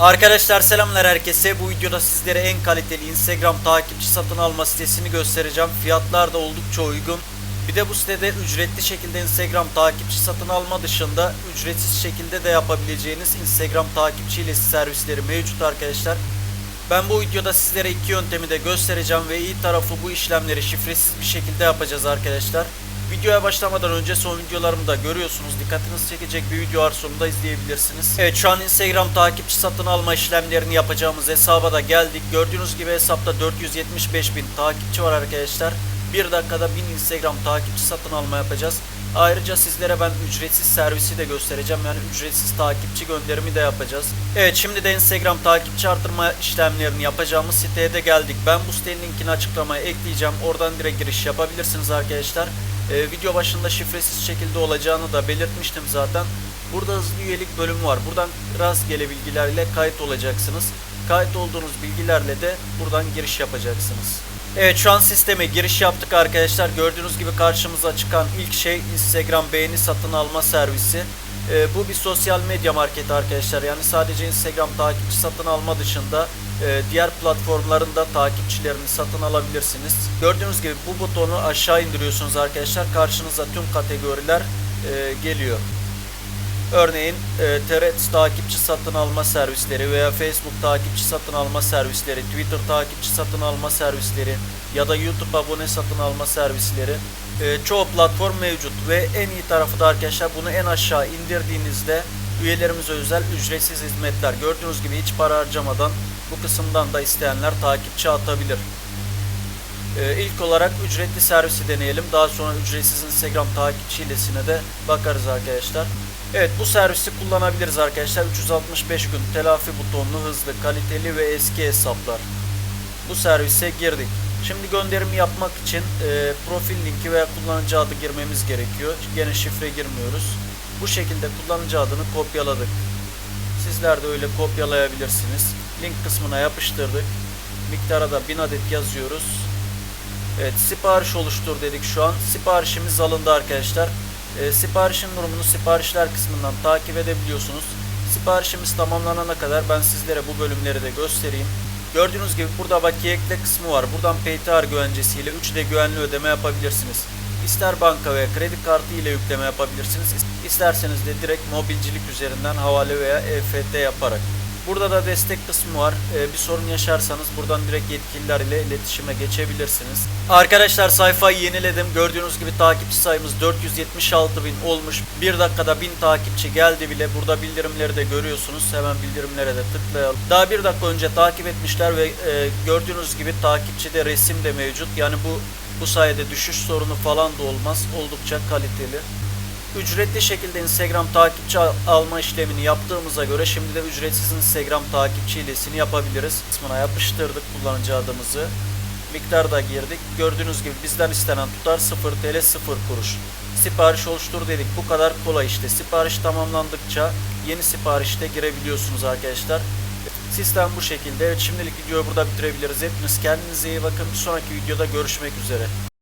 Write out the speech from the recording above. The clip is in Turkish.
Arkadaşlar selamlar herkese. Bu videoda sizlere en kaliteli Instagram takipçi satın alma sitesini göstereceğim. Fiyatlar da oldukça uygun. Bir de bu sitede ücretli şekilde Instagram takipçi satın alma dışında ücretsiz şekilde de yapabileceğiniz Instagram takipçi ile servisleri mevcut arkadaşlar. Ben bu videoda sizlere iki yöntemi de göstereceğim ve iyi tarafı bu işlemleri şifresiz bir şekilde yapacağız arkadaşlar. Videoya başlamadan önce son videolarımı da görüyorsunuz. Dikkatinizi çekecek bir video var sonunda izleyebilirsiniz. Evet şu an Instagram takipçi satın alma işlemlerini yapacağımız hesaba da geldik. Gördüğünüz gibi hesapta 475 bin takipçi var arkadaşlar. Bir dakikada 1000 Instagram takipçi satın alma yapacağız. Ayrıca sizlere ben ücretsiz servisi de göstereceğim. Yani ücretsiz takipçi gönderimi de yapacağız. Evet şimdi de Instagram takipçi artırma işlemlerini yapacağımız siteye de geldik. Ben bu sitenin linkini açıklamaya ekleyeceğim. Oradan direkt giriş yapabilirsiniz arkadaşlar. Ee, video başında şifresiz şekilde olacağını da belirtmiştim zaten. Burada hızlı üyelik bölümü var. Buradan rastgele bilgilerle kayıt olacaksınız. Kayıt olduğunuz bilgilerle de buradan giriş yapacaksınız. Evet şu an sisteme giriş yaptık arkadaşlar. Gördüğünüz gibi karşımıza çıkan ilk şey Instagram beğeni satın alma servisi. Ee, bu bir sosyal medya marketi arkadaşlar. Yani sadece Instagram takipçi satın alma dışında e, diğer platformların da takipçilerini satın alabilirsiniz. Gördüğünüz gibi bu butonu aşağı indiriyorsunuz arkadaşlar. Karşınıza tüm kategoriler e, geliyor. Örneğin e, Threads takipçi satın alma servisleri veya Facebook takipçi satın alma servisleri, Twitter takipçi satın alma servisleri ya da YouTube abone satın alma servisleri e, çoğu platform mevcut ve en iyi tarafı da arkadaşlar bunu en aşağı indirdiğinizde üyelerimize özel ücretsiz hizmetler gördüğünüz gibi hiç para harcamadan bu kısımdan da isteyenler takipçi atabilir. Ee, ilk olarak ücretli servisi deneyelim. Daha sonra ücretsiz Instagram takipçi hilesine de bakarız arkadaşlar. Evet bu servisi kullanabiliriz arkadaşlar. 365 gün telafi butonlu, hızlı, kaliteli ve eski hesaplar. Bu servise girdik. Şimdi gönderimi yapmak için e, profil linki veya kullanıcı adı girmemiz gerekiyor. Gene şifre girmiyoruz. Bu şekilde kullanıcı adını kopyaladık. Sizler de öyle kopyalayabilirsiniz. Link kısmına yapıştırdık. Miktara da 1000 adet yazıyoruz. Evet sipariş oluştur dedik şu an. Siparişimiz alındı arkadaşlar. E, siparişin durumunu siparişler kısmından takip edebiliyorsunuz. Siparişimiz tamamlanana kadar ben sizlere bu bölümleri de göstereyim. Gördüğünüz gibi burada bakiye ekle kısmı var. Buradan PTR güvencesiyle 3D güvenli ödeme yapabilirsiniz. İster banka veya kredi kartı ile yükleme yapabilirsiniz. İsterseniz de direkt mobilcilik üzerinden havale veya EFT yaparak. Burada da destek kısmı var. Ee, bir sorun yaşarsanız buradan direkt yetkililer ile iletişime geçebilirsiniz. Arkadaşlar sayfayı yeniledim. Gördüğünüz gibi takipçi sayımız 476 bin olmuş. Bir dakikada 1000 takipçi geldi bile. Burada bildirimleri de görüyorsunuz. Hemen bildirimlere de tıklayalım. Daha bir dakika önce takip etmişler ve e, gördüğünüz gibi takipçide resim de mevcut. Yani bu bu sayede düşüş sorunu falan da olmaz. Oldukça kaliteli. Ücretli şekilde Instagram takipçi al- alma işlemini yaptığımıza göre şimdi de ücretsiz Instagram takipçi hilesini yapabiliriz. Kısmına yapıştırdık kullanıcı adımızı. Miktar da girdik. Gördüğünüz gibi bizden istenen tutar 0 TL 0 kuruş. Sipariş oluştur dedik. Bu kadar kolay işte. Sipariş tamamlandıkça yeni siparişte girebiliyorsunuz arkadaşlar. Sistem bu şekilde. Evet şimdilik videoyu burada bitirebiliriz. Hepiniz kendinize iyi bakın. Bir sonraki videoda görüşmek üzere.